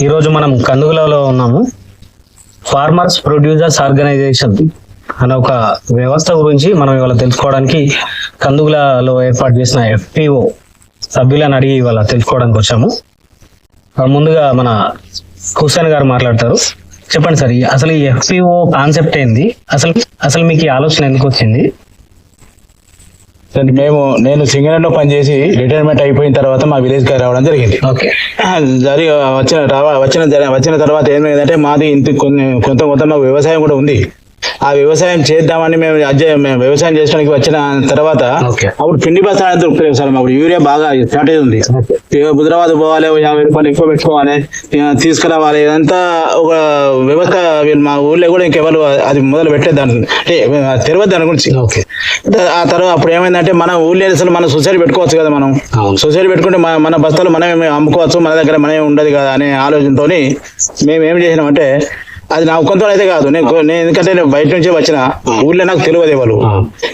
ఈరోజు మనం కందుగులలో ఉన్నాము. ఫార్మర్స్ ప్రొడ్యూసర్స్ ఆర్గనైజేషన్ అనే ఒక వ్యవస్థ గురించి మనం ఇవాళ తెలుసుకోవడానికి కందుగులలో ఏర్పాటు చేసిన ఎఫ్పిఓ సభ్యులను అడిగి ఇవాళ తెలుసుకోవడానికి వచ్చాము. ముందుగా మన హుసేన్ గారు మాట్లాడతారు. చెప్పండి సార్ ఈ- అసలు ఈ ఎఫ్పిఓ కాన్సెప్ట్ ఏంది? అసలు అసలు మీకు ఆలోచన ఎందుకు వచ్చింది? మేము నేను సింగరేణిలో పనిచేసి రిటైర్మెంట్ అయిపోయిన తర్వాత మా విలేజ్కి రావడం జరిగింది. ఓకే. జరిగి వచ్చిన వచ్చిన జర- వచ్చిన తర్వాత ఏమైందంటే మాది ఇంత కొన్ని కొంత కొంత మాకు వ్యవసాయం కూడా ఉంది. ఆ వ్యవసాయం చేద్దామని మేము మేము వ్యవసాయం చేయడానికి వచ్చిన తర్వాత. అప్పుడు పిండి బస్తాలు దొరుకుతలేవు సార్ మాకు. యూరియా బాగా షార్టేజ్ ఉంది. హుదరాబాద్ పోవాలి యాభై రూపాయలు ఎక్కువ పెట్టుకోవాలి తీసుకురావాలి ఇదంతా ఒక వ్యవస్థ మా ఊళ్ళో కూడా ఇంకెవరు అది మొదలు పెట్టేదాన్ని. అంటే తెరవద్దు దాని గురించి. ఓకే. ఆ తర్వాత అప్పుడు ఏమైందంటే మన ఊళ్ళో అసలు మనం సొసైటీ పెట్టుకోవచ్చు కదా మనం. సొసైటీ పెట్టుకుంటే మన మన బస్తాలు మనమే అమ్ముకోవచ్చు మన దగ్గర మనమే ఉండదు కదా అనే ఆలోచనతోని మేము ఏం చేసినామంటే అది నా కొంత అయితే కాదు. నేను నేను ఎందుకంటే నేను బయట నుంచి వచ్చిన ఊళ్ళో నాకు తెలియదు వాళ్ళు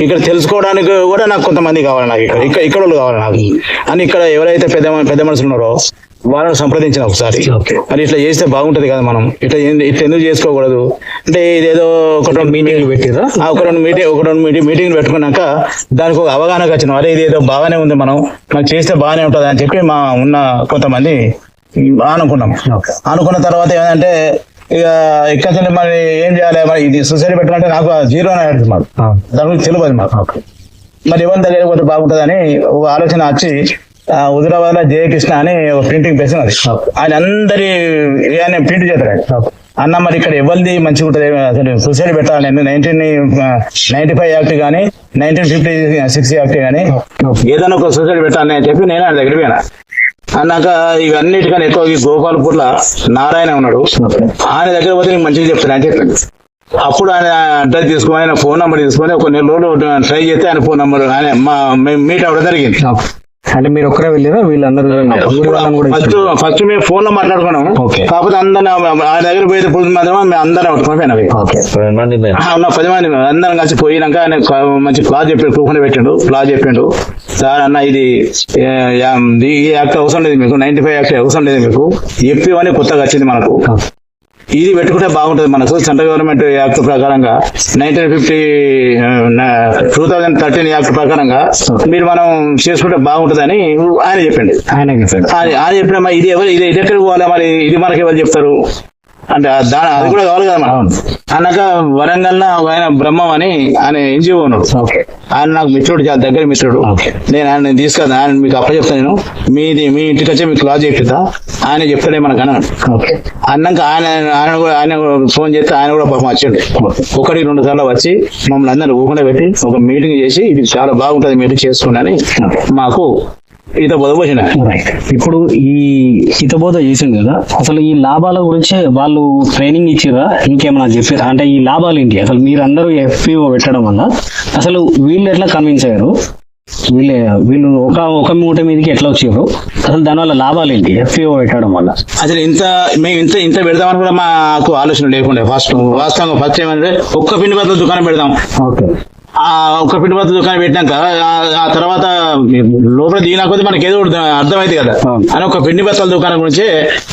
ఇక్కడ తెలుసుకోవడానికి కూడా నాకు కొంతమంది కావాలి నాకు ఇక్కడ ఇక్కడ వాళ్ళు కావాలి నాకు. అని ఇక్కడ ఎవరైతే పెద్ద పెద్ద మనుషులు ఉన్నారో వాళ్ళని సంప్రదించిన ఒకసారి. మరి ఇట్లా చేస్తే బాగుంటది కదా మనం. ఇట్లా ఇట్లా ఎందుకు చేసుకోకూడదు? అంటే ఇదేదో ఒక రెండు మీటింగ్లు పెట్టిరా ఒక రెండు మీటింగ్ ఒక రెండు మీటింగ్ మీటింగ్ పెట్టుకున్నాక దానికి ఒక అవగాహన వచ్చిన. అరే ఇది ఏదో బాగానే ఉంది మనం. మనం చేస్తే బాగానే ఉంటుంది అని చెప్పి మా ఉన్న కొంతమంది అనుకున్నాం. అనుకున్న తర్వాత ఏంటంటే ఇక ఇక్కడ మరి ఏం చేయాలి? మరి ఇది సొసైటీ పెట్టాలంటే నాకు జీరో అని అడిగింది మాకు. దాని గురించి తెలియదు మాకు. మరి ఎవరి దగ్గర పోతే బాగుంటుందని ఒక ఆలోచన వచ్చి హుజరాబాద్లో జయకృష్ణ అని ఒక ప్రింటింగ్ ప్రెస్ ఉన్నది. ఆయన అందరి ఆయన ప్రింట్ ఆయన. అన్న మరి ఇక్కడ ఎవరిది మంచిగా ఉంటుంది? అసలు సొసైటీ పెట్టాలి నైన్టీన్ నైన్టీ ఫైవ్ యాక్ట్ కానీ నైన్టీన్ ఫిఫ్టీ సిక్స్ యాక్ట్ కానీ ఏదైనా ఒక సొసైటీ పెట్టాలి అని చెప్పి నేను ఆయన దగ్గర పోయినా. అన్నాక ఇవన్నిటికన్నా ఎక్కువ గోపాలపూర్ల నారాయణ ఉన్నాడు. ఆయన దగ్గర పోతే నేను మంచిగా చెప్తాను అని చెప్పాడు. అప్పుడు ఆయన అడ్రస్ తీసుకొని ఆయన ఫోన్ నెంబర్ తీసుకొని ఒక నెల రోజులు ట్రై చేస్తే ఆయన ఫోన్ నెంబర్ ఆయన మా మేము మీట్ అవ్వడం జరిగింది. అంటే మీరు ఒక్కరే వెళ్ళారా వీళ్ళందరూ ఫస్ట్ ఫస్ట్ మేము ఫోన్లో మాట్లాడుకున్నాం. కాకపోతే అందరం ఆయన దగ్గర పోయితే పురుగు మాత్రం మేము అందరం పట్టుకొని పోయినా ఓకే. ఆ, ఉన్న పది మంది అందరం కలిసి పోయినాక ఆయన మంచి క్లాస్ చెప్పాడు కూకుని పెట్టిండు క్లాస్ చెప్పిండు. సార్ అన్న ఇది ఈ యాక్ట్ అవసరం లేదు మీకు నైన్టీ ఫైవ్ యాక్ట్ అవసరం లేదు మీకు. ఎప్పి అని కొత్తగా వచ్చింది మనకు. ఇది పెట్టుకుంటే బాగుంటుంది. మనకు సెంట్రల్ గవర్నమెంట్ యాక్ట్ ప్రకారంగా nineteen fifty two thousand thirteen act ప్రకారంగా మీరు మనం చేసుకుంటే బాగుంటుందని ఆయన చెప్పిండు. ఆయన చెప్పాడు. ఆయన చెప్పిన ఇది ఎవరు ఇది ఇది ఎక్కడికి పోవాలి మరి? ఇది మనకి ఎవరు చెప్తారు? అంటే ఆ దా అది కూడా కావాలి కదా మనం. అన్నాక వరంగల్ ఆయన బ్రహ్మం అని ఆయన ఎన్జిఓ ఉన్నాడు. ఆయన నాకు మిత్రుడు చాలా దగ్గర మిత్రుడు. నేను ఆయన తీసుకెళ్తాను. ఆయన మీకు అప్ప చెప్తాను నేను. మీది మీ ఇంటికి వచ్చి మీకు క్లాస్ చెప్పిస్తా ఆయన చెప్తాడే మనకు అన్నాడు. అన్నాక ఆయన ఆయన కూడా ఆయన ఫోన్ చేస్తే ఆయన కూడా పాపం వచ్చాడు. ఒకటి రెండు సార్లు వచ్చి మమ్మల్ని అందరిని ఊకుండా పెట్టి ఒక మీటింగ్ చేసి ఇది చాలా బాగుంటుంది మీటింగ్ చేసుకోండి మాకు పొదపోసిన రైట్ ఇప్పుడు ఈ హితబోధ చేసింది కదా అసలు ఈ లాభాల గురించి వాళ్ళు ట్రైనింగ్ ఇచ్చిరా? ఇంకేమైనా చెప్పారా? అంటే ఈ లాభాలు ఏంటి? అసలు మీరందరూ ఎఫ్పిఓ పెట్టడం వల్ల అసలు వీళ్ళు ఎట్లా కన్విన్స్ అయ్యారు? వీళ్ళే వీళ్ళు ఒక ఒక మూట మీదకి ఎట్లా వచ్చారు? అసలు దానివల్ల లాభాలు ఏంటి? ఎఫ్పిఓ పెట్టడం వల్ల. అసలు ఇంత మేము ఇంత ఇంత పెడదామని కూడా మాకు ఆలోచన లేకుండే. ఫస్ట్ వాస్తవంగా ఫస్ట్ ఏమంటే ఒక్క పిండి బట్టల దుకాణం పెడదాం. ఓకే ఆ ఒక్క పిండి బట్టల దుకాణం పెట్టినాక ఆ- తర్వాత లోపల దీని కొద్ది మనకి ఏదో అర్థమైంది కదా. అని ఒక పిండి బట్టల దుకాణం గురించి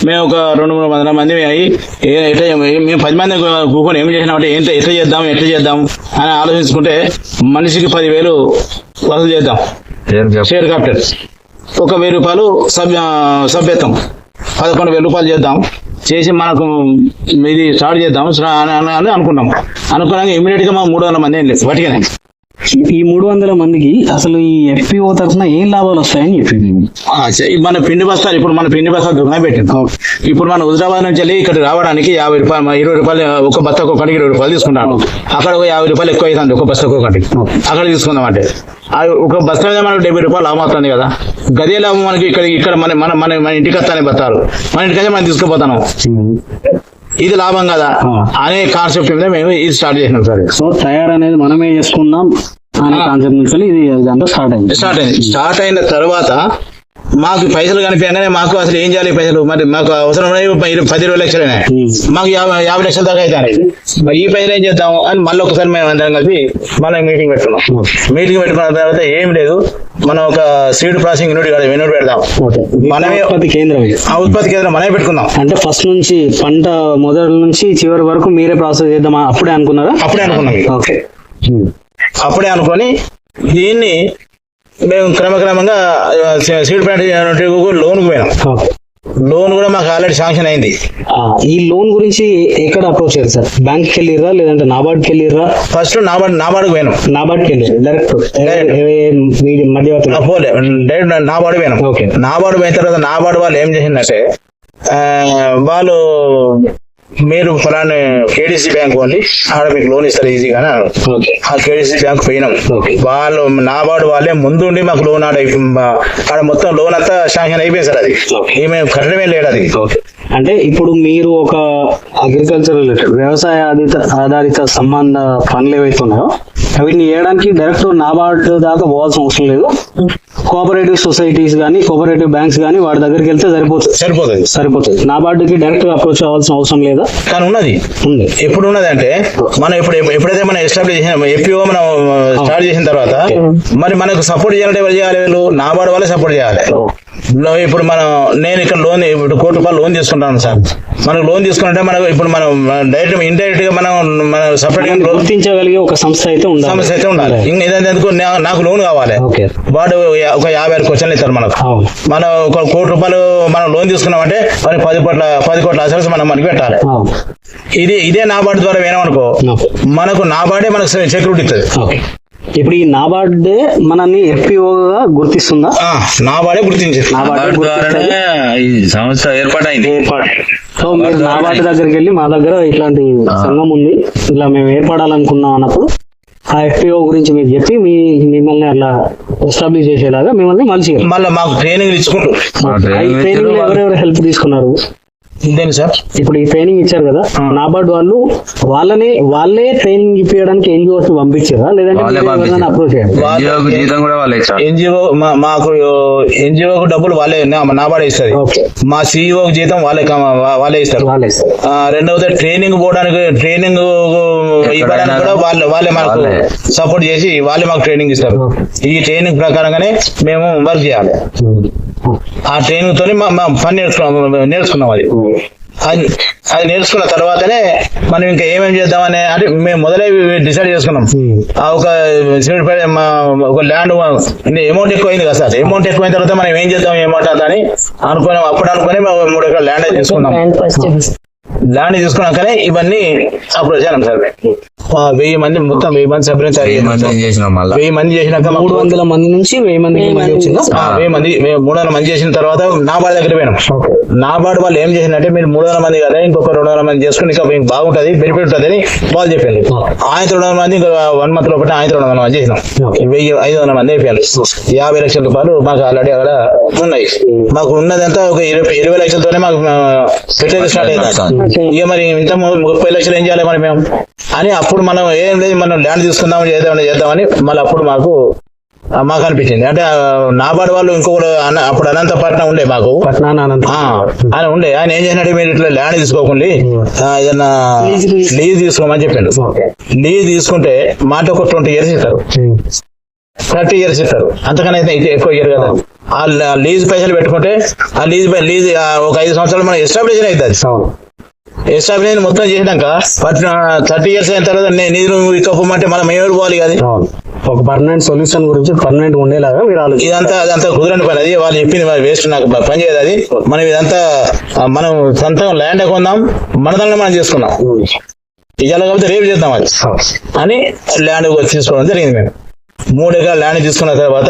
మేము ఒక రెండు మూడు వందల మంది అయ్యి ఎట్లా మేము పది మంది కూకొని ఏం చేసినామంటే ఏంట ఎట్లా చేద్దాం ఎట్లా చేద్దాం అని ఆలోచించుకుంటే మనిషికి పదివేలు వసూలు చేద్దాం. Share capital. ఒక వెయ్యి రూపాయలు సభ్య సభ్యత్వం. పదకొండు వేల రూపాయలు చేద్దాం. చేసి మనకు ఇది స్టార్ట్ చేద్దాం. అని అని- అని అనుకున్నాం. అనుకున్నాక ఇమీడియట్గా మా మూడు వందల మంది వెళ్ళి వాటికనే ఈ మూడు వందల మందికి అసలు ఈ ఎఫ్పిఓ తరఫున ఏం లాభాలు వస్తాయని చెప్పింది మన పిండి బస్తాలు ఇప్పుడు మన పిండి బస్తాలు దుకాణం పెట్టింది. ఇప్పుడు మన హుజరాబాద్ నుంచి వెళ్ళి ఇక్కడ రావడానికి యాభై రూపాయలు ఇరవై రూపాయలు ఒక బస్తాకు ఒకటి ఇరవై రూపాయలు తీసుకుంటాను అక్కడ ఒక యాభై రూపాయలు ఎక్కువ అవుతుంది. ఒక బస్తాకు ఒకటి. అక్కడ తీసుకుందాం అంటే. ఒక బస్తా మీద మనకు డెబ్బై రూపాయలు లాభం అవుతుంది కదా. గదే లాభం మనకి ఇక్కడ ఇక్కడ మన మన మన మన ఇంటికి వస్తానే బతారు. మన ఇంటికైతే మనం తీసుకుపోతాను. ఇది లాభం కదా? అనే కాన్సెప్ట్ మీద మేము ఇది స్టార్ట్ చేసినాం సార్. సో తయారనేది మనమే చేసుకుందాం అనే కాన్సెప్ట్ నుంచి ఇది స్టార్ట్ అయింది. స్టార్ట్ అయింది. స్టార్ట్ అయిన తర్వాత మాకు పైసలు కనిపించగానే మాకు అసలు ఏం చేయాలి పైసలు? మరి మాకు అవసరం పది ఇరవై లక్షలు మాకు యాభై యాభై లక్షల దాకా అవుతాయి మరి ఈ పైసలు ఏం చేద్దాం అని మళ్ళీ ఒకసారి మేము అందరం కలిసి మళ్ళీ మీటింగ్ పెట్టుకున్నాం. మీటింగ్ పెట్టుకున్న తర్వాత ఏం లేదు. మనం ఒక సీడ్ ప్రాసెసింగ్ యూనిట్ కాదు యూనిట్ పెడదాం. మనమే- ఉత్పత్తి కేంద్రం ఆ ఉత్పత్తి కేంద్రం మనమే పెట్టుకుందాం అంటే ఫస్ట్ నుంచి పంట మొదటి నుంచి చివరి వరకు మీరే ప్రాసెస్ చేద్దామా? అప్పుడే అనుకున్నారా? అప్పుడే అనుకున్నాం. ఓకే అప్పుడే అనుకొని దీన్ని మేము క్రమక్రమంగా సీడ్ ప్లాంట్ లోన్కి పోయినాం. లోన్ కూడా మాకు ఆల్రెడీ శాంక్షన్ అయింది. ఈ లోన్ గురించి ఎక్కడ అప్రోచ్ అయ్యారు సార్? బ్యాంక్కి వెళ్ళిర్రా లేదంటే నాబార్డ్కి వెళ్ళిర్రా ఫస్ట్ నాబార్డు నాబార్డుకు పోయినాం. నాబార్డ్కి వెళ్ళారు డైరెక్ట్ మధ్యవర్తులు? పోలే డైరెక్ట్ నాబార్డు పోయినాం. ఓకే. నాబార్డు పోయిన తర్వాత నాబార్డు వాళ్ళు ఏం చేసిందంటే వాళ్ళు మీరు ఫలాని కేడీసీ బ్యాంక్ పోండి ఆడ మీకు లోన్ ఇస్తారు ఈజీగా ఆ కేడీసీ బ్యాంక్ పోయినాం. వాళ్ళు నాబార్డు వాళ్ళే ముందుండి మాకు లోన్ ఆడ ఆడ మొత్తం లోన్ అంతా శాంక్షన్ అయిపోయింది సార్ అది. ఈమె కట్టడమే లేదు అది. ఓకే. అంటే ఇప్పుడు మీరు ఒక అగ్రికల్చర్ రిలేటెడ్ వ్యవసాయ ఆధారిత ఆధారిత సంబంధ పనులు ఏవైతే ఉన్నాయో వీటిని చేయడానికి డైరెక్ట్ నాబార్డ్ దాకా పోవాల్సిన అవసరం లేదు. కోఆపరేటివ్ సొసైటీస్ కానీ కోఆపరేటివ్ బ్యాంక్స్ కానీ వాడి దగ్గరికి వెళ్తే సరిపోతుంది. సరిపోతుంది. సరిపోతుంది. నాబార్డుకి డైరెక్ట్ అప్రోచ్ అవ్వాల్సిన అవసరం లేదా? కానీ ఉన్నది. ఉంది. ఎప్పుడు ఉన్నది అంటే మనం ఇప్పుడు ఎప్పుడైతే మనం ఎస్టాబ్లిష్ చేసిన ఎపిఓ మనం స్టార్ట్ చేసిన తర్వాత మరి మనకు సపోర్ట్ చేయాలంటే ఎవరు చేయాలి వీళ్ళు? నాబార్డు వాళ్ళే సపోర్ట్ చేయాలి. ఇప్పుడు మనం నేను ఇక్కడ లోన్ ఇప్పుడు కోటి రూపాయలు లోన్ తీసుకుంటాను సార్. మనకు లోన్ తీసుకుంటే మనకు ఇప్పుడు మనం డైరెక్ట్ ఇండైరెక్ట్గా మనం మన సపరేట్గా గుర్తించగలిగే ఒక సంస్థ అయితే ఉండాలి. సమస్య అయితే ఉండాలి. ఎందుకు? నాకు లోన్ కావాలి. వాడు ఒక యాభై ఆరు క్వశ్చన్లు ఇస్తారు మనకు. మనం ఒక కోటి రూపాయలు మనం లోన్ తీసుకున్నామంటే మరి పది కోట్ల పది కోట్ల అసలు మనం మనకి పెట్టాలి. ఇది ఇదే నాబార్డు ద్వారా వేనామనుకో ఓకే మనకు నాబార్డే మనకు సెక్యూరిటీ ఇస్తుంది ఓకే. ఇప్పుడు ఈ నాబార్డే మనల్ని ఎఫ్పిఓగా గుర్తిస్తుందా? ఆ, నాబార్డే గుర్తించింది నాబార్డే ద్వారానే ఈ సంస్థ ఏర్పాటైంది. ఏర్పాటు. సో మీరు నాబార్డు దగ్గరికి వెళ్ళి మా దగ్గర ఇట్లాంటి సంఘం ఉంది. ఇలా మేము ఏర్పడాలనుకున్నాం అన్నప్పుడు ఆ ఎఫ్పిఓ గురించి మీకు చెప్పి మీ మిమ్మల్ని అట్లా ఎస్టాబ్లిష్ చేసేలాగా మిమ్మల్ని మలిచి మళ్ళీ మాకు ట్రైనింగ్ ఇచ్చుకుంటూ ట్రైనింగ్లో ఎవరెవరు హెల్ప్ తీసుకున్నారు? ఇంతేంటి సార్? ఇప్పుడు ఈ ట్రైనింగ్ ఇచ్చారు కదా నాబార్డు వాళ్ళు వాళ్ళని వాళ్ళే ట్రైనింగ్ ఇప్పించడానికి ఎన్జిఓస్ పంపించారా? లేదంటే. అప్రోచ్ ఎన్జిఓకు ఎన్జిఓ మాకు ఎన్జిఓ డబ్బులు వాళ్ళే నాబార్డే ఇస్తుంది. మా సిఇఓ జీతం వాళ్ళే వాళ్ళే ఇస్తారు. రెండవది ట్రైనింగ్ పోవడానికి ట్రైనింగ్ ఇవ్వడానికి కూడా వాళ్ళే వాళ్ళే మనకు వాళ్ళే. సపోర్ట్ చేసి వాళ్ళే మాకు ట్రైనింగ్ ఇస్తారు. ఈ ట్రైనింగ్ ప్రకారంగానే మేము వర్క్ చేయాలి. ఆ ట్రైనింగ్ తోని పని నేర్చుకున్నాం నేర్చుకున్నాం అది. అది అది నేర్చుకున్న తర్వాతనే మనం ఇంకా ఏమేమి చేద్దామని అంటే మేము మొదలై డిసైడ్ చేసుకున్నాం. ఆ ఒక ఒక ల్యాండ్ అమౌంట్ ఎక్కువైంది కదా సార్. అమౌంట్ ఎక్కువైన తర్వాత మనం ఏం చేద్దాం ఏమంటాం అని అనుకున్నాం. అప్పుడు అనుకుని మేము మూడు ఎకరాల ల్యాండ్ తీసుకున్నాం. ల్యాండ్ తీసుకున్నాకనే ఇవన్నీ అప్పుడు వచ్చాను సార్. వెయ్యి మంది మొత్తం వెయ్యి మంది సభ్యులు తయారు వెయ్యి మంది చేసాం. చేసినాం మళ్ళా? వెయ్యి మంది చేసినాక మూడు వందల మంది నుంచి వెయ్యి ఆ, వెయ్యి మంది మేము మూడు వందల మంది చేసిన తర్వాత నాబార్డు దగ్గర పోయినాం. నాబార్డు వాళ్ళు ఏం చేసిందంటే మీరు మూడు వందల మంది కదా ఇంకొక రెండు వందల మంది చేసుకుని ఇంకా మీకు బాగుంటది బెనిఫిట్ ఉంటుంది అని వాళ్ళు చెప్పింది ఆయన రెండు వందల మంది ఇంకా వన్ మంత్ లోపల ఆయన రెండు వందల మంది చేసినాం. వెయ్యి ఐదు వందల మంది అయిపోయారు. యాభై లక్షల రూపాయలు మాకు ఆల్రెడీ అక్కడ ఉన్నాయి. మాకు ఉన్నదంతా ఒక ఇరవై ఇరవై లక్షలతోనే మాకు స్టార్ట్ అయింది. ఇక మరి ఇంత ముప్పై లక్షలు ఏం చేయాలి మరి మేము? అని అప్పుడు మనం ఏం లేదు మనం ల్యాండ్ తీసుకుందాం చేద్దామని చేద్దామని మళ్ళీ అప్పుడు మాకు మాకు అనిపించింది. అంటే నాబార్డు వాళ్ళు ఇంకొకరు అప్పుడు అనంతపట్నం ఉండే మాకు. ఆయన ఉండే. ఆయన ఏం చేసినట్టు మీరు ఇట్లా ల్యాండ్ తీసుకోకండి ఏదన్నా లీజ్ తీసుకోమని చెప్పిండు. లీజ్ తీసుకుంటే మాట ఒక ట్వంటీ ఇయర్స్ ఇస్తారు. థర్టీ ఇయర్స్ ఇస్తారు. అంతకన్నా అయితే ఎక్కువ ఇయర్ కదా. ఆ లీజ్ పైసలు పెట్టుకుంటే ఆ లీజ్ లీజ్ ఒక ఐదు సంవత్సరాలు మనం ఎస్టాబ్లిష్ అవుతుంది ఎస్టాబ్లిష్ మొత్తం చేసినాక థర్టీ ఇయర్స్ అయిన తర్వాత నే- నీరు ఇకపోమంటే మనం ఎవరు పోవాలి కదా ఒక పర్మనెంట్ సొల్యూషన్ గురించి పర్మనెంట్ ఉండేలాగా మీరు ఆలోచించారు ఇదంతా అదంతా కుదరని పని అది. వాళ్ళు చెప్పింది వేస్ట్ నాకు పని చేయదు అది. మనం ఇదంతా మనం సొంతంగా ల్యాండ్ కొందాం మనదల్ని మనం చేసుకున్నాం ఇవాళ కాబట్టి రేపు చేద్దాం అది. అని ల్యాండ్ తీసుకోవడం జరిగింది మేము. మూడు ఎకరాల ల్యాండ్ తీసుకున్న తర్వాత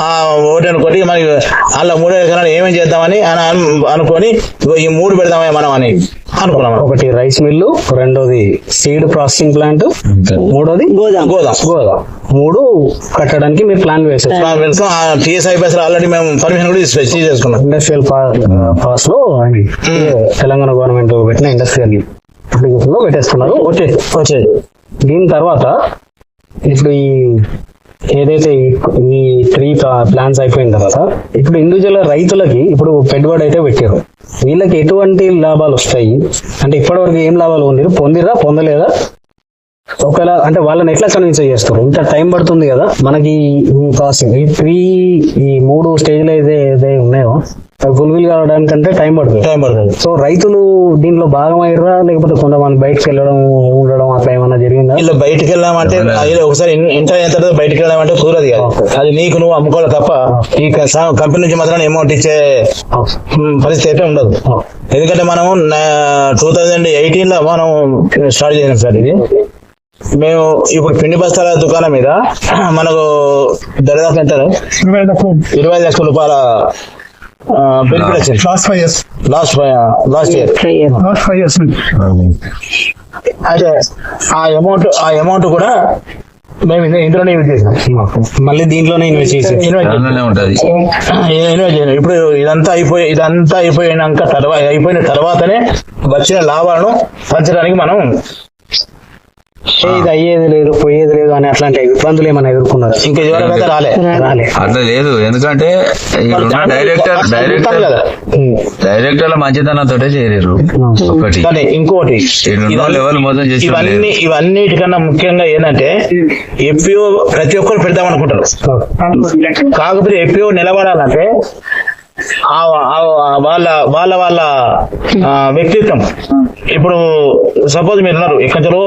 ఆ ఓటు అనుకోటి మనకి అలా మూడు ఎకరాలు ఏమేం చేద్దామని అని అను- అనుకొని ఈ మూడు పెడదామా మనం అని అనుకున్నాం ఒకటి రైస్ మిల్లు రెండోది సీడ్ ప్రాసెసింగ్ ప్లాంట్ మూడోది గోదాం. గోదాం. గోదాం. మూడు కట్టడానికి మీరు ప్లాన్ వేసారు టీఎస్ఐ పైసలు ఆల్రెడీ మేము పర్మిషన్ కూడా చేసుకున్నాం. ఇండస్ట్రియల్ పాస్లో తెలంగాణ గవర్నమెంట్ పెట్టిన ఇండస్ట్రియల్ అప్లికేషన్లో పెట్టేస్తున్నారు వచ్చే వచ్చేది దీని తర్వాత ఇప్పుడు ఈ ఏదైతే ఈ- ఈ త్రీ ప్లాన్స్ అయిపోయిన తర్వాత ఇప్పుడు ఇండివిజువల్ రైతులకి ఇప్పుడు పెట్టుబడి అయితే పెట్టారు వీళ్ళకి ఎటువంటి లాభాలు వస్తాయి? అంటే ఇప్పటివరకు ఏం లాభాలు పొందిరు పొందిరా పొందలేదా? ఒకవేళ అంటే వాళ్ళని ఎట్లా కన్విన్స్ చేస్తారు? ఇంత టైం పడుతుంది కదా. మనకి ప్రాసెస్ ఈ త్రీ ఈ మూడు స్టేజ్లు అయితే ఏదైతే ఉన్నాయో అవి ఫుల్ఫిల్ కావడానికంటే టైం పడుతుంది. టైం పడుతుంది. సో రైతులు దీంట్లో భాగమయ్యారా? లేకపోతే కొంతమంది బయటకు వెళ్ళడం ఉండడం అట్లా ఏమన్నా జరిగిందా? వీళ్ళు బయటికి వెళ్ళామంటే అది ఒకసారి ఇంటర్ అయిన తర్వాత బయటికి వెళ్ళామంటే కుదరదు కాదు. అది నీకు నువ్వు అమ్ముకోవాలి తప్ప ఈ కంపెనీ నుంచి మాత్రం అమౌంట్ ఇచ్చే పరిస్థితి అయితే ఉండదు. ఎందుకంటే మనం టూ థౌజండ్ ఎయిటీన్లో మనం స్టార్ట్ చేసాం సార్ ఇది. మేము ఇప్పుడు పిండి బస్తాల దుకాణం మీద మనకు దరిదాపు ఎంత ఇరవై ఐదు లక్షల. రూపాయల బెనిఫిట్ వచ్చింది last five years. Last last year. Last five years అయితే ఆ అమౌంట్ ఆ అమౌంట్ కూడా మేము ఇందులోనే యూజ్ చేసినాం. మళ్ళీ దీంట్లోనే ఇన్వెస్ట్ చేసి. ఇన్వెస్ట్ దానిలోనే ఉంటది. ఇన్వెస్ట్ చేసినాం. ఇప్పుడు ఇదంతా అయిపోయి ఇదంతా అయిపోయినాక తర్వాత అయిపోయిన తర్వాతనే వచ్చిన లాభాలను పంచడానికి మనం ఇది అయ్యేది లేదు పోయేది లేదు అని అట్లాంటి ఇబ్బందులు ఏమైనా ఎదుర్కొన్నారు? ఇంకా అయితే రాలే. రాలే. అట్లా లేదు. ఎందుకంటే డైరెక్టర్ డైరెక్టర్ కదా. డైరెక్టర్ల మంచితనంతో చేయలేరు. ఒకటి ఇంకోటి లెవెల్ చేసి ఇవన్నీ ఇవన్నిటికన్నా ముఖ్యంగా ఏంటంటే ఎఫ్పిఓ ప్రతి ఒక్కరు పెడదాం అనుకుంటారు. కాకపోతే ఎఫ్పిఓ నిలబడాలంటే వాళ్ళ వాళ్ళ వాళ్ళ వ్యక్తిత్వం. ఇప్పుడు సపోజ్ మీరు ఉన్నారు ఎక్కడో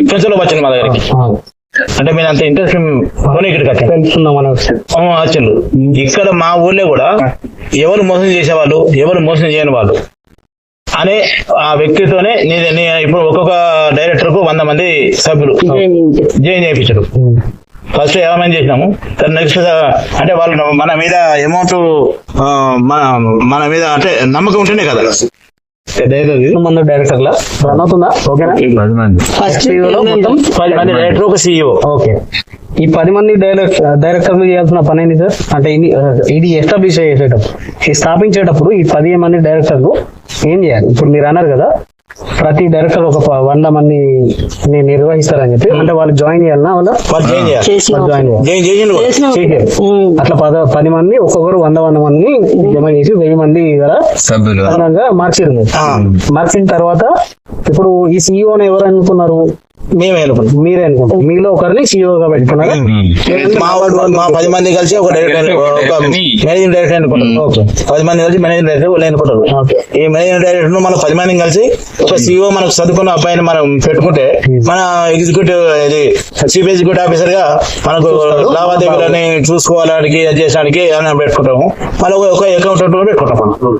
ఎక్కడో వచ్చింది మా దగ్గరికి. అంటే మీరు అంత ఇంట్రెస్ట్ ఇక్కడికి వచ్చిండ్రు. ఇక్కడ మా ఊర్లో కూడా ఎవరు మోసం చేసేవాళ్ళు ఎవరు మోసం చేయని వాళ్ళు అనే ఆ వ్యక్తితోనే ఇప్పుడు ఒక్కొక్క డైరెక్టర్కు వంద మంది సభ్యులు జాయిన్ చేయించారు. ఫస్ట్ ఏమైనా చేసినాము? నెక్స్ట్ అంటే వాళ్ళు మన మీద అమౌంట్ మన మన మీద అంటే నమ్మకం ఉంటేనే కదా. మంది డైరెక్టర్ లా. రన్ అవుతుందా ఓకేనా పది మంది SPO లో మొత్తం పది మంది డైరెక్టర్ ఒక సీఈఓ ఓకే ఈ పది మంది డైరెక్ట్ డైరెక్టర్లు చేయాల్సిన పని ఏంటి సార్? అంటే ఇది ఇది ఎస్టాబ్లిష్ చేసేటప్పుడు ఈ స్థాపించేటప్పుడు ఈ పది మంది డైరెక్టర్లు ఏం చేయాలి? ఇప్పుడు మీరు అన్నారు కదా ప్రతి డైరెక్టర్ ఒక వంద మంది ని- నిర్వహిస్తారని చెప్పి అంటే వాళ్ళు జాయిన్ చేయాలన్నా వాళ్ళ? వాళ్ళు జాయిన్ చేయాలి. అట్లా పద పది మంది ఒక్కొక్కరు వంద వంద మందిని జమ చేసి వెయ్యి మంది సభ్యులు. మార్చారు మార్చిన తర్వాత ఇప్పుడు ఈ సీఈఓని ఎవరు అనుకున్నారు? మేమే అనుకున్నాం మీరే అనుకుంటారు మీలో ఒకరిని సీఈఓగా పెట్టుకున్నారా? మా పది మంది కలిసి ఒక డైరెక్టర్ ఒక మేనేజింగ్ డైరెక్టర్ అనుకుంటారు ఓకే. పది మంది కలిసి మేనేజింగ్ డైరెక్టర్ వాళ్ళు అనుకుంటారు ఈ మేనేజింగ్ డైరెక్టర్ను మన పది మందిని కలిసి ఒక సీఈఓ మనకు చదువుకున్న అబ్బాయిని మనం పెట్టుకుంటే మన ఎగ్జిక్యూటివ్ ఇది చీఫ్ ఎగ్జిక్యూటివ్ ఆఫీసర్గా మనకు లావాదేవీలని చూసుకోవడానికి అది చేసడానికి ఏమైనా పెట్టుకుంటాము. మళ్ళీ ఒక- కూడా పెట్టుకుంటాం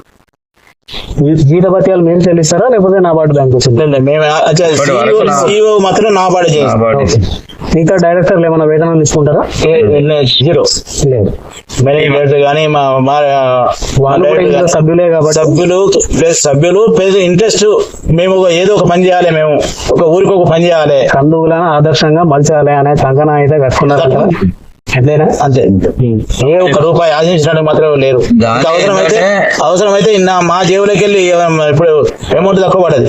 జీ- జీతభత్యాలు మీరు చెల్లిస్తారా? లేకపోతే నా పాటు బ్యాంక్ వచ్చింది? మేము మాత్రం నా పాడే చేస్తాం. మిగతా డైరెక్టర్లు ఏమైనా వేతనం తీసుకుంటారా? జీరో. లేదు. డైరెక్టర్ కానీ మా సభ్యులే కాబట్టి. సభ్యులు ప్లస్ సభ్యులు ప్లస్ ఇంట్రెస్ట్. మేము ఏదో ఒక పని చేయాలి మేము. ఒక ఊరికి ఒక పని చేయాలి. కందువులను ఆదర్శంగా మలచాలి అనే కంకణం అయితే కట్టుకున్నారు. అంతేనా? అంతే. ఏ ఒక్క రూపాయి ఆశించడానికి మాత్రం లేరు. అవసరమైతే అవసరమైతే నా మా జేబులోకి వెళ్ళి ఇప్పుడు అమౌంట్ తక్కువ పడదు.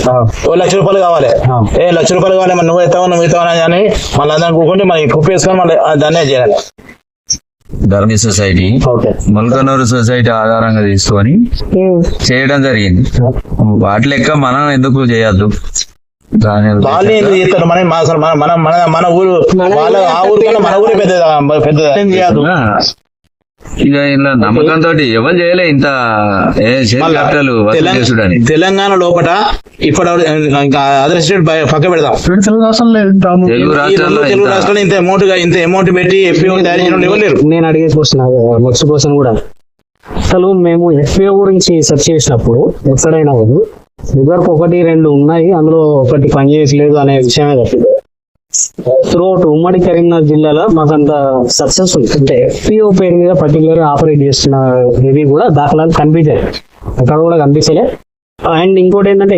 ఓ లక్ష రూపాయలు కావాలి. ఏ లక్ష రూపాయలు కావాలి మరి నువ్వు ఎత్తావు నువ్వు ఎత్తావు అని మళ్ళీ అందరం కూకుంటే మరి కుప్పి వేసుకొని మళ్ళీ దాన్నే చేయాలి. ధర్మీ సొసైటీ ముల్కనూరు సొసైటీ ఆధారంగా తీసుకొని చేయడం జరిగింది. వాటి లెక్క మనం ఎందుకు చేయొద్దు? వాళ్ళు ఎందుకు చేస్తారు మన మా- అసలు మన మన మన మన ఊరు వాళ్ళ ఆ ఊరు కన్నా మన ఊరే ఏం చేయదు ఇక ఇలా నమ్మకంతో ఎవరు చేయలే ఇంత ఏ తెలంగాణ లోపల ఇప్పుడు ఇంకా అదర్ స్టేట్ పక్క పెడదాం. తెలుగు రాష్ట్రాల్లో ఇంత- రాష్ట్రాలు ఇంత అమౌంట్ ఇంత అమౌంట్ పెట్టి ఎఫ్పిఓ తయారు చేయడం ఎవరు లేరు. నేను అడిగే క్వశ్చన్ నెక్స్ట్ క్వశ్చన్ కూడా. అసలు మేము ఎఫ్పిఓ గురించి సెర్చ్ చేసినప్పుడు ఎక్కడైనా కూడా ఒకటి రెండు ఉన్నాయి. అందులో ఒకటి పనిచేయట్లేదు అనే విషయమే తప్పింది త్రూఅవుట్ ఉమ్మడి కరీంనగర్ జిల్లాలో మాకంత సక్సెస్ఫుల్ అంటే పిఓ పేరు మీద పర్టికులర్ ఆపరేట్ చేస్తున్న ఇవి కూడా దాఖలాలు కనిపించాయి అక్కడ కూడా కనిపించలే. అండ్ ఇంకోటి ఏంటంటే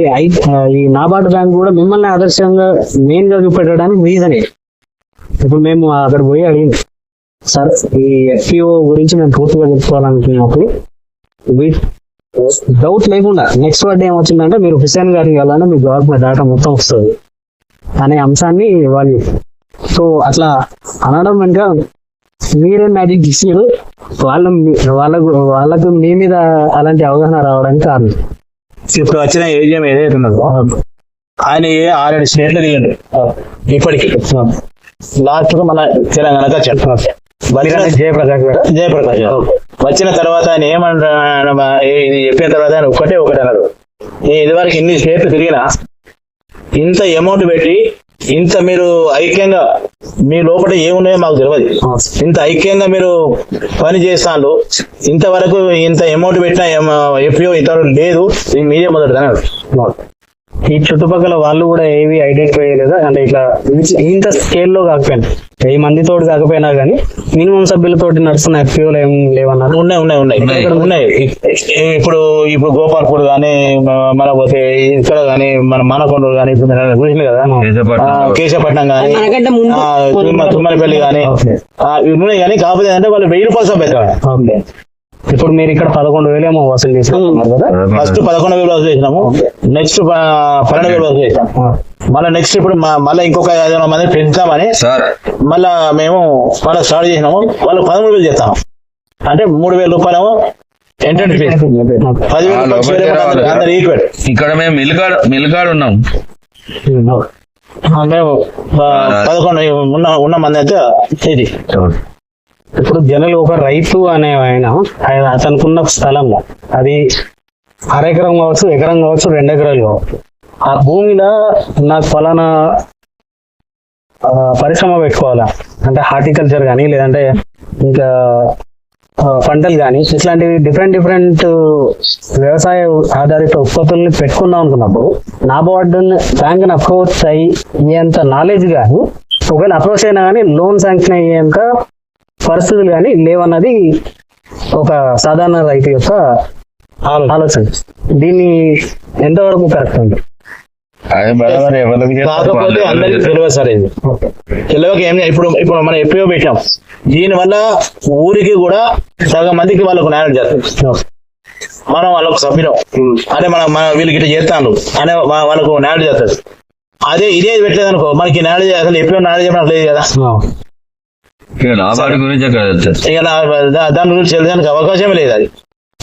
ఈ నాబార్డు బ్యాంక్ కూడా మిమ్మల్ని ఆదర్శంగా మెయిన్గా చూపెట్టడానికి రీజన్ ఇప్పుడు మేము అక్కడ పోయి అడిగింది. సార్ ఈ ఎఫ్పిఓ గురించి మేము పూర్తిగా తెలుసుకోవాలనుకున్నప్పుడు డౌట్ లేకుండా నెక్స్ట్ వర్డ్ ఏమొచ్చిందంటే మీరు హుసేన్ గారికి వెళ్ళాలని మీ గవర్నమెంట్ డేటా మొత్తం వస్తుంది అనే అంశాన్ని వాళ్ళు. సో అట్లా అనడం వెనుక మీరే మ్యాజిక్ ఇచ్చారు వాళ్ళ వాళ్ళకు వాళ్ళకు మీ మీద అలాంటి అవగాహన రావడానికి కారణం ఇప్పుడు వచ్చిన ఏజిఎం ఏదైతే ఉన్నదో ఆయన ఏ ఆరేడు స్టేట్లు దిగండి ఇప్పటికి. లాస్ట్ మన తెలంగాణకు వచ్చాడు వచ్చిన జయప్రకాష్ జయప్రకాష్. వచ్చిన తర్వాత ఆయన ఏమంటారు ఇది చెప్పిన తర్వాత ఆయన ఒక్కటే ఒకటి అన్నారు. నేను ఇదివరకు ఇన్ని స్టేట్లు తిరిగినా ఇంత అమౌంట్ పెట్టి ఇంత మీరు ఐక్యంగా మీ లోపల ఏమున్నాయో మాకు తెలియదు ఇంత ఐక్యంగా మీరు పని చేస్తాను ఇంతవరకు ఇంత అమౌంట్ పెట్టిన ఎఫ్ఓ ఇంతవరకు లేదు ఇది మీరే మొదటి అన్నారు. ఈ చుట్టుపక్కల వాళ్ళు కూడా ఏవి ఐడెంటిఫై చేయలేదు? అంటే ఇట్లా ఇంత స్కేల్లో కాకపోయినా. వెయ్యి మందితో కాకపోయినా కానీ మినిమం సభ్యులతోటి నడుస్తున్న ఎఫ్పిఓలు ఏం లేవన్నారు. ఉన్నాయి ఉన్నాయి ఉన్నాయి. ఉన్నాయి. ఇప్పుడు ఇప్పుడు గోపాల్పూర్ కానీ మన పోతే ఇక్కడ కానీ మన మనకొండూరు కానీ చూసింది కదా. కేశపట్నం. కానీ ముందు తుమ్మలపల్లి కానీ. ఇవి ఉన్నాయి కానీ కాకపోతే అంటే వాళ్ళు వెయ్యి రూపాయలు సభ్యత ఓకే. ఇప్పుడు మీరు ఇక్కడ పదకొండు వేలేమో వసూలు చేసుకుంటున్నారు కదా. ఫస్ట్ పదకొండు వేలు వసూలు చేసినాము. నెక్స్ట్ పన్నెండు వేలు వసూలు చేసినాం మళ్ళీ నెక్స్ట్ ఇప్పుడు మళ్ళీ ఇంకొక ఐదు వందల మంది పెంచుతామని సార్. మళ్ళా మేము మళ్ళీ స్టార్ట్ చేసినాము. వాళ్ళు పదమూడు వేలు చేస్తాము అంటే మూడు వేల రూపాయలు ఎంట్రెన్స్ ఫీజు పదివేలు ఈక్వల్ ఇక్కడ మేము మిల్కాడ్ మిల్కాడ్ ఉన్నాం. మేము పదకొండు ఉన్న ఉన్న మంది అయితే ఇది. ఇప్పుడు జనరల్ ఒక రైతు అనే ఆయన ఆయన అతనుకున్న స్థలం అది అర ఎకరం కావచ్చు ఎకరం కావచ్చు రెండు ఎకరాలు కావచ్చు. ఆ భూమిలో నాకు ఫలానా పరిశ్రమ పెట్టుకోవాలా? అంటే హార్టికల్చర్ కానీ లేదంటే ఇంకా పంటలు కానీ ఇట్లాంటివి డిఫరెంట్ డిఫరెంట్ వ్యవసాయ ఆధారిత ఉత్పత్తుల్ని పెట్టుకుందాం అనుకున్నప్పుడు నాబార్డు బ్యాంక్ అప్రోచ్ అయ్యేంత నాలెడ్జ్ కానీ ఒకవేళ అప్రోచ్ అయినా కానీ లోన్ శాంక్షన్ అయ్యేంత పరిస్థితులు కానీ లేవన్నది ఒక సాధారణ రైతు యొక్క ఆలోచన. దీన్ని ఎంతవరకు కరెక్ట్ ఉంది అది బరాబర్ ఎవరికి చేస్తారు కాకపోతే అందరికి తెలియదు సార్ ఇది. తెలియక ఏం ఇప్పుడు ఇప్పుడు మనం ఎప్పుడో పెట్టాం. దీని వల్ల ఊరికి కూడా సగం మందికి వాళ్ళకు న్యాయం చేస్తుంది మనం వాళ్ళకు సభ్యులం. అదే మనం మన వీళ్ళకి ఇట్లా చేస్తాను అనే వాళ్ళకు న్యాయం చేస్తుంది అదే ఇదే పెట్టలేదు అనుకో మనకి న్యాయం చే- అసలు ఎప్పుడో న్యాయం చేయడం లేదు కదా. దాని గురించి తెలియడానికి అవకాశమే లేదు అది.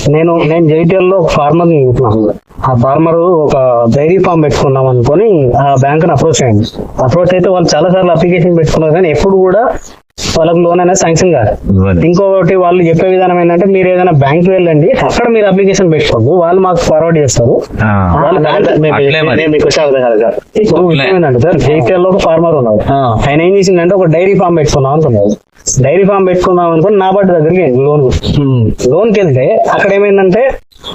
నేను నేను జైటీఎల్లో ఒక ఫార్మర్ చూస్తున్నాను ఆ ఫార్మర్ ఒక డైరీ ఫామ్ పెట్టుకుందాం అనుకొని ఆ బ్యాంక్ అప్రోచ్ అయింది. అప్రోచ్ అయితే వాళ్ళు చాలా సార్లు అప్లికేషన్ పెట్టుకున్నారు కానీ ఎప్పుడు కూడా వాళ్ళకి లోన్ అనేది శాంక్షన్ కాదు. ఇంకొకటి వాళ్ళు చెప్పే విధానం ఏంటంటే మీరు ఏదైనా బ్యాంక్ వెళ్ళండి అక్కడ మీరు అప్లికేషన్ పెట్టుకోండి. వాళ్ళు మాకు ఫార్వర్డ్ చేస్తారు. లో ఒక ఫార్మర్ ఉన్నాడు. ఆ. ఆయన ఏం చేసిందంటే ఒక డైరీ ఫామ్ పెట్టుకుందాం అనుకున్నాడు డైరీ ఫామ్ పెట్టుకుందాం అనుకుని నా బట్టి దగ్గరికి లోన్ లోన్కి వెళ్తే అక్కడ ఏమైందంటే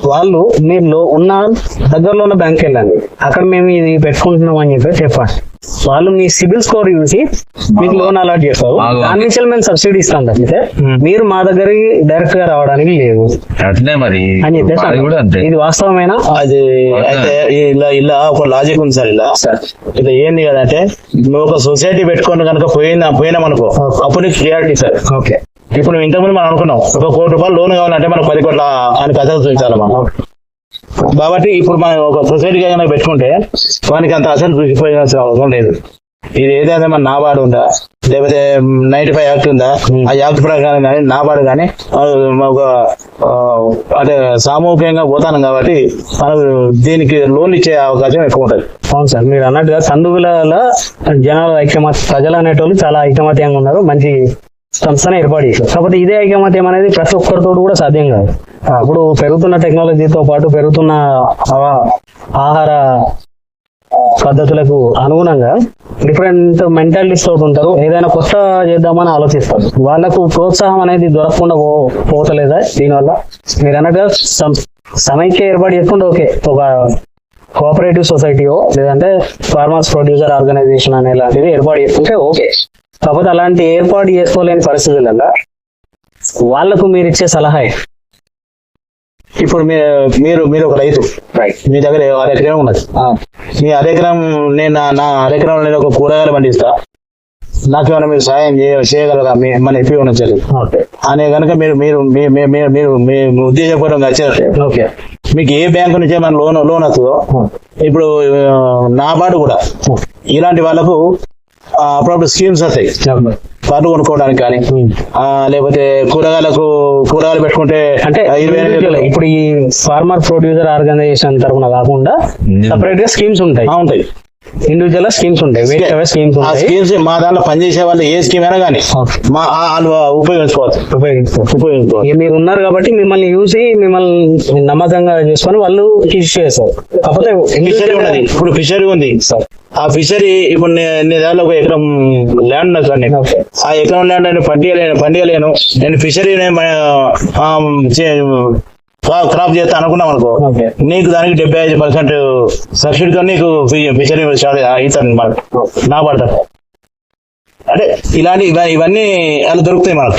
వాళ్ళు మీరు ఉన్న దగ్గరలో ఉన్న బ్యాంక్ వెళ్ళండి. అక్కడ మేము ఇది పెట్టుకుంటున్నాం అని చెప్పి చెప్పండి వాళ్ళు మీ సిబిల్ స్కోర్ చూసి మీకు లోన్ అలాట్ చేస్తారు. దాని నుంచి మేము సబ్సిడీ ఇస్తాం తప్పితే మీరు మా దగ్గరికి డైరెక్ట్గా రావడానికి లేదు. అట్లే మరి అని చెప్పేసి అది కూడా అంతే. అన్నారు. ఇది వాస్తవమేనా? అది అయితే ఇలా ఇలా ఒక లాజిక్ ఉంది సార్ ఇలా. ఇది ఏంది కదా అంటే నువ్వు ఒక సొసైటీ పెట్టుకొని కనుక పోయిందా పోయినాం అనుకో అప్పుడు నీకు క్లియారిటీ సార్. ఓకే. ఇప్పుడు నువ్వు ఇంతకుముందు మనం అనుకున్నాం ఒక కోటి రూపాయలు లోన్ కావాలంటే మనకు పది కోట్ల అని కథలు చూపించాలి మనం. కాబట్టి ఇప్పుడు మనం ఒక సొసైటీ కనుక పెట్టుకుంటే వానికి అంత అసలు చూసిపోయాల్సిన అవసరం లేదు. ఇది ఏదైనా మన నాబార్డు ఉందా? లేకపోతే నైన్టీ ఫైవ్ యాక్ట్ ఉందా? ఆ యాక్ట్ ప్రకారం కానీ నాబార్డు కానీ ఒక అంటే సామూహికంగా పోతాను కాబట్టి మనకు దీనికి లోన్ ఇచ్చే అవకాశం ఎక్కువ ఉంటుంది. అవును సార్ మీరు అన్నట్టుగా కందుగులలో జనాల ఐక్యమత్య ప్రజలు అనేటోళ్ళు చాలా ఐకమత్యంగా ఉన్నారు మంచి సంస్థను ఏర్పాటు చేశారు. కాకపోతే ఇదే ఐకమత్యం అనేది ప్రతి ఒక్కరితో కూడా సాధ్యం కాదు. ఇప్పుడు పెరుగుతున్న టెక్నాలజీతో పాటు పెరుగుతున్న ఆహార పద్ధతులకు అనుగుణంగా డిఫరెంట్ మెంటాలిటీస్ తోటి ఉంటారు. ఏదైనా కొత్త చేద్దామని ఆలోచిస్తారు. వాళ్ళకు ప్రోత్సాహం అనేది దొరకకుండా పో- పోతలేదా దీనివల్ల? మీరు అనగా సం- సమైక్య ఏర్పాటు చేసుకుంటే ఓకే. ఒక కోఆపరేటివ్ సొసైటీయో లేదంటే ఫార్మర్స్ ప్రొడ్యూసర్ ఆర్గనైజేషన్ అనే లాంటిది ఏర్పాటు చేసుకుంటే ఓకే. కాకపోతే అలాంటి ఏర్పాటు చేసుకోలేని పరిస్థితులలో వాళ్ళకు మీరు ఇచ్చే సలహా ఇప్పుడు మీరు మీరు ఒక రైతు. మీ దగ్గర అరెకరం ఉన్నది. మీ అరెకరం నేను నా- నా అరెకరం నేను ఒక కూరగాయలు పండిస్తా. నాకేమైనా మీరు సాయం చేయ చేయగలరా? మీ మన ఎప్పి నుంచి ఓకే. అనే కనుక మీరు మీరు మీరు మీ ఉద్దేశపూర్వకంగా వచ్చారు ఓకే. మీకు ఏ బ్యాంకు నుంచి మన లోన్ లోన్ వస్తుందో ఇప్పుడు ఆ, నాబార్డు కూడా ఇలాంటి వాళ్ళకు అప్పుడప్పుడు స్కీమ్స్ వస్తాయి. పండ్లు కొనుక్కోవడానికి కానీ ఆ, లేకపోతే కూరగాయలకు కూరగాయలు పెట్టుకుంటే అంటే ఇప్పుడు ఈ ఫార్మర్ ప్రొడ్యూసర్ ఆర్గనైజేషన్ తరఫున కాకుండా. సపరేట్గా స్కీమ్స్ ఉంటాయి. ఉంటాయి. ఇండివిజువల్ స్కీమ్స్ ఉంటాయి. స్కీమ్స్ స్కీమ్స్ మా దాంట్లో పనిచేసే వాళ్ళు ఏ స్కీమ్ అయినా కానీ. మా ఉపయోగించుకోవచ్చు. ఉపయోగించుకోవచ్చు. ఉపయోగించుకోవచ్చు. మీరు ఉన్నారు కాబట్టి మిమ్మల్ని చూసి మిమ్మల్ని నమ్మకంగా చేసుకొని వాళ్ళు ఇష్యూ చేస్తారు. కాకపోతే ఇప్పుడు ఫిషరీ ఉంది. ఆ ఫిషరీ ఇప్పుడు నే- నీ దాంట్లో ఒక ఎకరం ల్యాండ్ ఉన్నది సార్. Okay. ఆ ఎకరం ల్యాండ్ నేను పండియలేను పండియలేను నేను ఫిషరీ క్రాప్ చేస్తా అనుకున్నాం అనుకో. నీకు దానికి డెబ్బై ఐదు పర్సెంట్ సబ్సిడీతో నీకు ఫిషరీ అవుతాను అనమాట నా పడతాడు అంటే ఇలాంటి ఇవ- ఇవన్నీ అలా దొరుకుతాయి మనకు